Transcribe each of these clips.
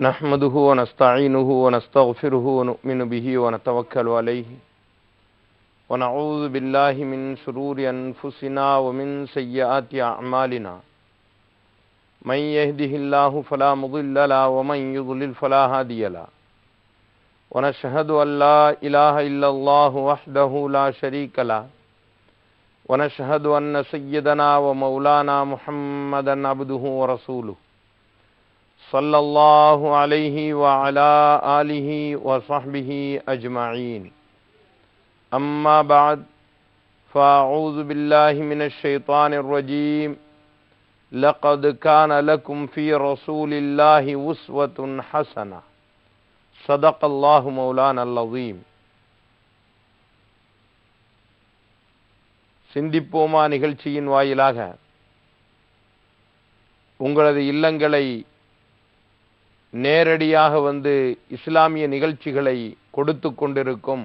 نحمده ونستعينه ونستغفره ونؤمن به ونتوكل عليه. ونعوذ بالله من شرور أنفسنا ومن سيئات أعمالنا. من يهده الله فلا مضل له ومن يضلل فلا هادي له. ونشهد أن لا إله إلا الله وحده لا شريك له. ونشهد أن سيدنا ومولانا محمدا عبده ورسوله. صلى الله عليه وعلى آله وصحبه أجمعين أما بعد فأعوذ بالله من الشيطان الرجيم لقد كان لكم في رسول الله أسوة حسنة صدق الله مولانا العظيم சிந்திப்போமா நிகழ்ச்சியின் வாயிலாக உங்களது இல்லங்களை நேரடியாக வந்து இஸ்லாமிய நிகழ்ச்சிகளை கொடுத்து கொண்டிருக்கும்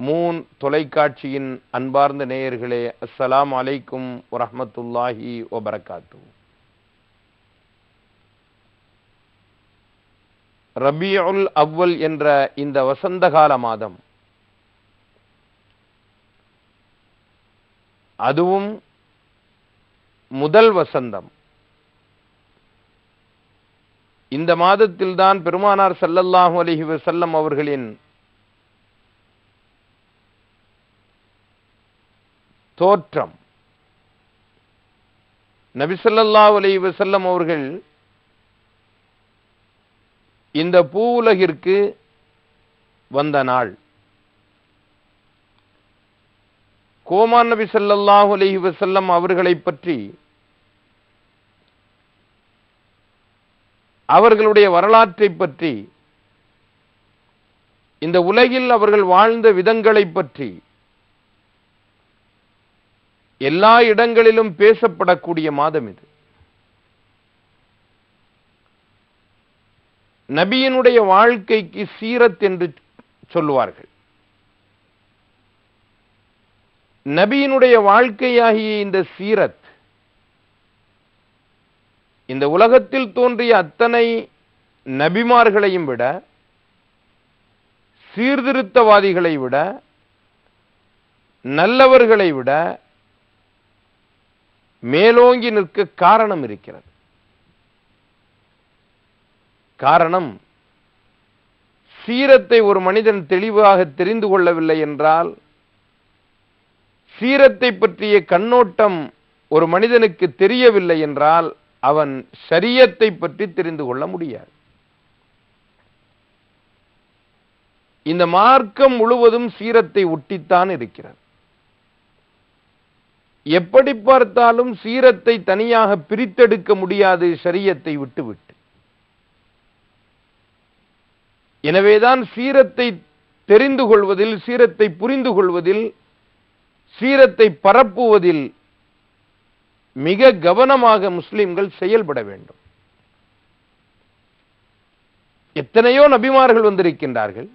மூன் தொலைக்காட்சியின் அன்பார்ந்த நேயர்களே அஸ்ஸலாம் அலைக்கும் வரமத்துல்லாஹி வபரகாத்து ரபியுல் அவ்வல் என்ற இந்த வசந்தகால மாதம் அதுவும் முதல் வசந்தம். இந்த மாதத்தில்தான் பெருமானார் சல்லல்லாஹு அலிஹி வசல்லம் அவர்களின் தோற்றம். நபி அலி வசல்லம் அவர்கள் இந்த பூ உலகிற்கு வந்த நாள். கோமான் நபி ஸல்லல்லாஹு அலைஹி வசல்லம் அவர்களை பற்றி அவர்களுடைய வரலாற்றை பற்றி இந்த உலகில் அவர்கள் வாழ்ந்த விதங்களை பற்றி எல்லா இடங்களிலும் பேசப்படக்கூடிய மாதம் இது. நபியினுடைய வாழ்க்கைக்கு சீரத் என்று சொல்லுவார்கள். நபியினுடைய வாழ்க்கையாகிய இந்த சீரத் இந்த உலகத்தில் தோன்றிய அத்தனை நபிமார்களையும் விட சீர்திருத்தவாதிகளை விட நல்லவர்களை விட மேலோங்கி நிற்க காரணம் இருக்கிறது. காரணம் சீரத்தை ஒரு மனிதன் தெளிவாக தெரிந்து கொள்ளவில்லை என்றால் சீரத்தை பற்றிய கண்ணோட்டம் ஒரு மனிதனுக்கு தெரியவில்லை என்றால் அவன் சரியத்தை பற்றி தெரிந்து கொள்ள முடியாது. இந்த மார்க்கம் முழுவதும் சீரத்தை ஒட்டித்தான் இருக்கிறது. எப்படி பார்த்தாலும் சீரத்தை தனியாக பிரித்தெடுக்க முடியாது சரியத்தை விட்டுவிட்டு. எனவேதான் சீரத்தை தெரிந்து கொள்வதில் சீரத்தை புரிந்து கொள்வதில் சீரத்தை பரப்புவதில் மிக கவனமாக முஸ்லிம்கள் செயல்பட வேண்டும். எத்தனையோ நபிமார்கள் வந்திருக்கின்றார்கள்.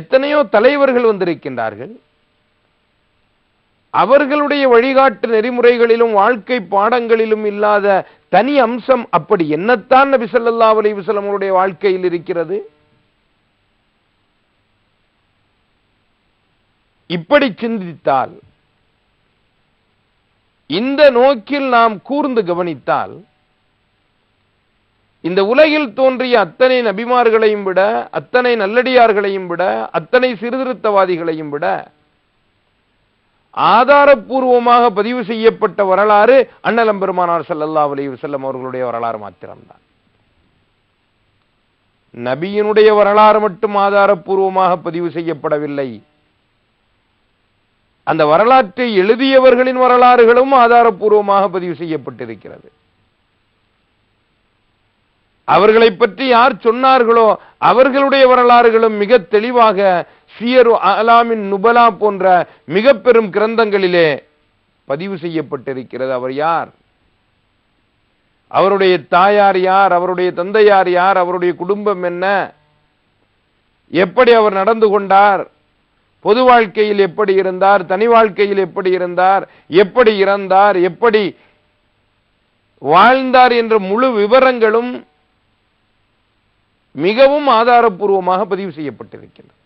எத்தனையோ தலைவர்கள் வந்திருக்கின்றார்கள். அவர்களுடைய வழிகாட்டு நெறிமுறைகளிலும் வாழ்க்கை பாடங்களிலும் இல்லாத தனி அம்சம் அப்படி என்னத்தான் நபி ஸல்லல்லாஹு அலைஹி அவருடைய வாழ்க்கையில் இருக்கிறது? இப்படி சிந்தித்தால் இந்த நோக்கில் நாம் கூர்ந்து கவனித்தால் இந்த உலகில் தோன்றிய அத்தனை நபிமார்களையும் விட அத்தனை நல்லடியார்களையும் விட அத்தனை சீர்திருத்தவாதிகளையும் விட ஆதாரப்பூர்வமாக பதிவு செய்யப்பட்ட வரலாறு அண்ணலம் பெருமானார் ஸல்லல்லாஹு அலைஹி அவர்களுடைய வரலாறு மாத்திரம்தான். நபியினுடைய வரலாறு மட்டும் ஆதாரப்பூர்வமாக பதிவு செய்யப்படவில்லை. அந்த வரலாற்றை எழுதியவர்களின் வரலாறுகளும் ஆதாரப்பூர்வமாக பதிவு செய்யப்பட்டிருக்கிறது. அவர்களை பற்றி யார் சொன்னார்களோ அவர்களுடைய வரலாறுகளும் மிக தெளிவாக சியரு அலாமின் நுபலா போன்ற மிக பெரும் கிரந்தங்களிலே பதிவு செய்யப்பட்டிருக்கிறது. அவர் யார்? அவருடைய தாயார் யார்? அவருடைய தந்தையார் யார்? அவருடைய குடும்பம் என்ன? எப்படி அவர் நடந்து கொண்டார்? பொது வாழ்க்கையில் எப்படி இருந்தார் தனி வாழ்க்கையில் எப்படி இருந்தார் எப்படி இறந்தார் எப்படி வாழ்ந்தார் என்ற முழு விவரங்களும் மிகவும் ஆதாரப்பூர்வமாக பதிவு செய்யப்பட்டிருக்கின்றன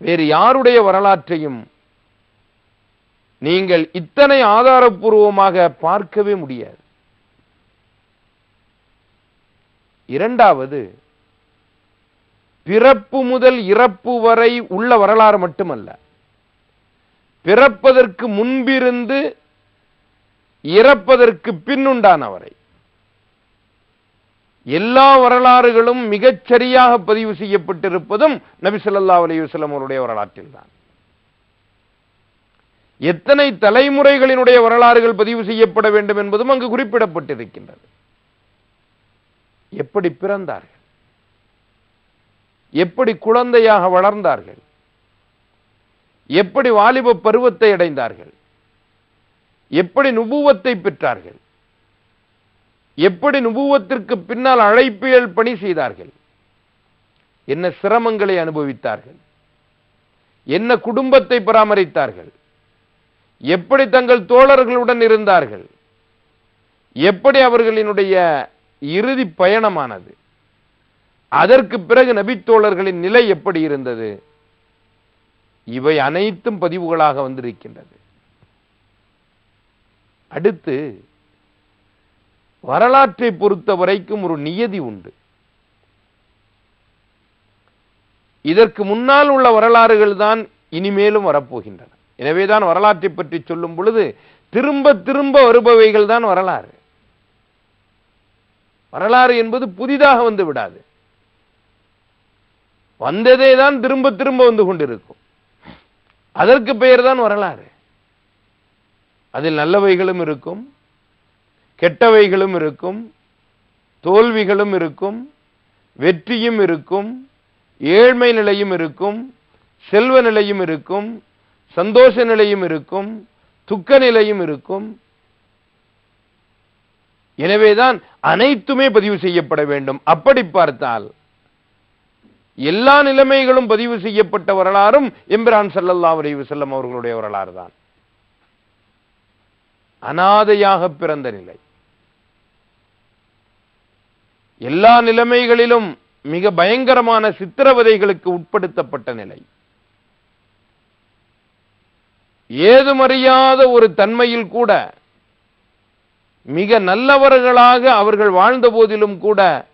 வேறு யாருடைய வரலாற்றையும் நீங்கள் இத்தனை ஆதாரப்பூர்வமாக பார்க்கவே முடியாது. இரண்டாவது பிறப்பு முதல் இறப்பு வரை உள்ள வரலாறு மட்டுமல்ல. பிறப்பதற்கு முன்பிருந்து இறப்பதற்கு பின்னுண்டானவரை எல்லா வரலாறுகளும் மிகச் சரியாக பதிவு செய்யப்பட்டிருப்பதும் நபிசல்லா ஸல்லல்லாஹு அவருடைய வரலாற்றில் தான். எத்தனை தலைமுறைகளினுடைய வரலாறுகள் பதிவு செய்யப்பட வேண்டும் என்பதும் அங்கு குறிப்பிடப்பட்டிருக்கின்றது. எப்படி பிறந்தார்கள்? எப்படி குழந்தையாக வளர்ந்தார்கள்? எப்படி வாலிப பருவத்தை அடைந்தார்கள்? எப்படி நுபுவத்தை பெற்றார்கள்? எப்படி நுபுவத்திற்கு பின்னால் அழைப்பியல் பணி செய்தார்கள்? என்ன சிரமங்களை அனுபவித்தார்கள்? என்ன குடும்பத்தை பராமரித்தார்கள்? எப்படி தங்கள் தோழர்களுடன் இருந்தார்கள்? எப்படி அவர்களினுடைய இறுதி பயணமானது? அதற்கு பிறகு நபித்தோழர்களின் நிலை எப்படி இருந்தது? இவை அனைத்தும் பதிவுகளாக வந்திருக்கின்றது. அடுத்து வரலாற்றை பொறுத்த வரைக்கும் ஒரு நியதி உண்டு. இதற்கு முன்னால் உள்ள வரலாறுகள் தான் இனிமேலும் வரப்போகின்றன. எனவேதான் வரலாற்றை பற்றி சொல்லும் பொழுது திரும்ப திரும்ப வருபவைகள் தான் வரலாறு. வரலாறு என்பது புதிதாக வந்து விடாது. வந்ததே தான் திரும்ப திரும்ப வந்து கொண்டிருக்கும். அதற்கு பெயர் தான் வரலாறு. அதில் நல்லவைகளும் இருக்கும் கெட்டவைகளும் இருக்கும் தோல்விகளும் இருக்கும் வெற்றியும் இருக்கும் ஏழ்மை நிலையும் இருக்கும் செல்வ நிலையும் இருக்கும் சந்தோஷ நிலையும் இருக்கும் துக்க நிலையும் இருக்கும். எனவேதான் அனைத்துமே பதிவு செய்யப்பட வேண்டும். அப்படி பார்த்தால் எல்லா நிலைமைகளும் பதிவு செய்யப்பட்ட வரலாறும் எம்பிரான் சல்லல்லா அலைவு செல்லம் அவர்களுடைய வரலாறு தான். அனாதையாக பிறந்த நிலை. எல்லா நிலைமைகளிலும் மிக பயங்கரமான சித்திரவதைகளுக்கு உட்படுத்தப்பட்ட நிலை. ஏதுமறியாத ஒரு தன்மையில் கூட மிக நல்லவர்களாக அவர்கள் வாழ்ந்த போதிலும் கூட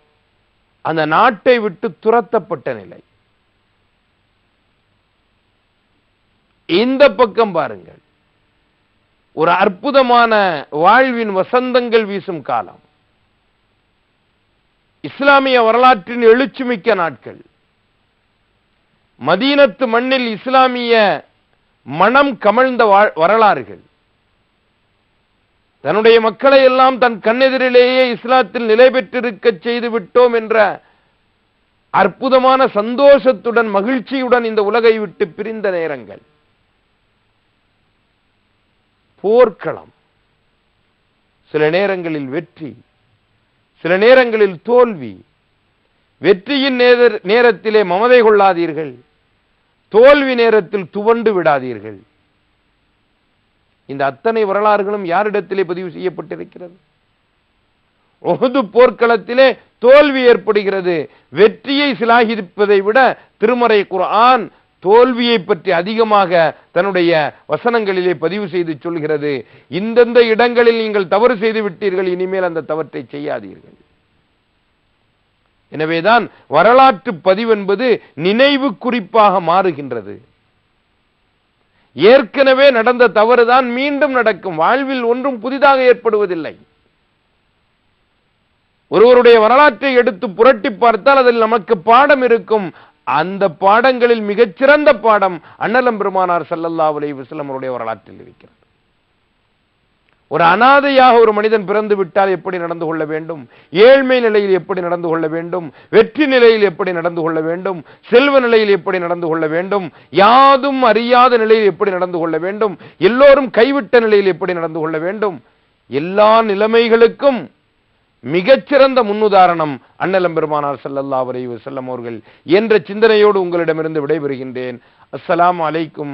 அந்த நாட்டை விட்டு துரத்தப்பட்ட நிலை. இந்த பக்கம் பாருங்கள். ஒரு அற்புதமான வாழ்வின் வசந்தங்கள் வீசும் காலம். இஸ்லாமிய வரலாற்றின் எழுச்சிமிக்க நாட்கள். மதீனத்து மண்ணில் இஸ்லாமிய மனம் கமழ்ந்த வரலாறுகள். தன்னுடைய மக்களை எல்லாம் தன் கண்ணெதிரிலேயே இஸ்லாத்தில் நிலை பெற்றிருக்க செய்து விட்டோம் என்ற அற்புதமான சந்தோஷத்துடன் மகிழ்ச்சியுடன் இந்த உலகை விட்டு பிரிந்த நேரங்கள். போர்க்களம். சில நேரங்களில் வெற்றி. சில நேரங்களில் தோல்வி. வெற்றியின் நேர- நேரத்திலே மமதை கொள்ளாதீர்கள். தோல்வி நேரத்தில் துவண்டு விடாதீர்கள். இந்த அத்தனை வரலாறுகளும் யாரிடத்திலே பதிவு செய்யப்பட்டிருக்கிறது? ஒகுது போர்க்களத்திலே தோல்வி ஏற்படுகிறது. வெற்றியை சிலாகிப்பதை விட திருமறை குரான் தோல்வியை பற்றி அதிகமாக தன்னுடைய வசனங்களிலே பதிவு செய்து சொல்கிறது. இந்தந்த இடங்களில் நீங்கள் தவறு செய்து விட்டீர்கள் இனிமேல் அந்த தவற்றை செய்யாதீர்கள். எனவேதான் வரலாற்று பதிவு என்பது நினைவு குறிப்பாக மாறுகின்றது. ஏற்கனவே நடந்த தவறுதான் மீண்டும் நடக்கும். வாழ்வில் ஒன்றும் புதிதாக ஏற்படுவதில்லை. ஒருவருடைய வரலாற்றை எடுத்து புரட்டி பார்த்தால் அதில் நமக்கு பாடம் இருக்கும். அந்த பாடங்களில் மிகச்சிறந்த பாடம் அண்ணலம் பெருமானார் சல்லல்லா அலைஹி அவருடைய வரலாற்றில் இருக்கிறது. ஒரு அனாதையாக ஒரு மனிதன் பிறந்து விட்டால் எப்படி நடந்து கொள்ள வேண்டும்? ஏழ்மை நிலையில் எப்படி நடந்து கொள்ள வேண்டும்? வெற்றி நிலையில் எப்படி நடந்து கொள்ள வேண்டும்? செல்வ நிலையில் எப்படி நடந்து கொள்ள வேண்டும்? யாதும் அறியாத நிலையில் எப்படி நடந்து கொள்ள வேண்டும்? எல்லோரும் கைவிட்ட நிலையில் எப்படி நடந்து கொள்ள வேண்டும்? எல்லா நிலைமைகளுக்கும் மிகச்சிறந்த முன்னுதாரணம் அண்ணலம் பெருமானார் செல்லல்லா வரைவு செல்லம் அவர்கள் என்ற சிந்தனையோடு உங்களிடமிருந்து விடைபெறுகின்றேன். அஸ்லாம் அலைக்கும்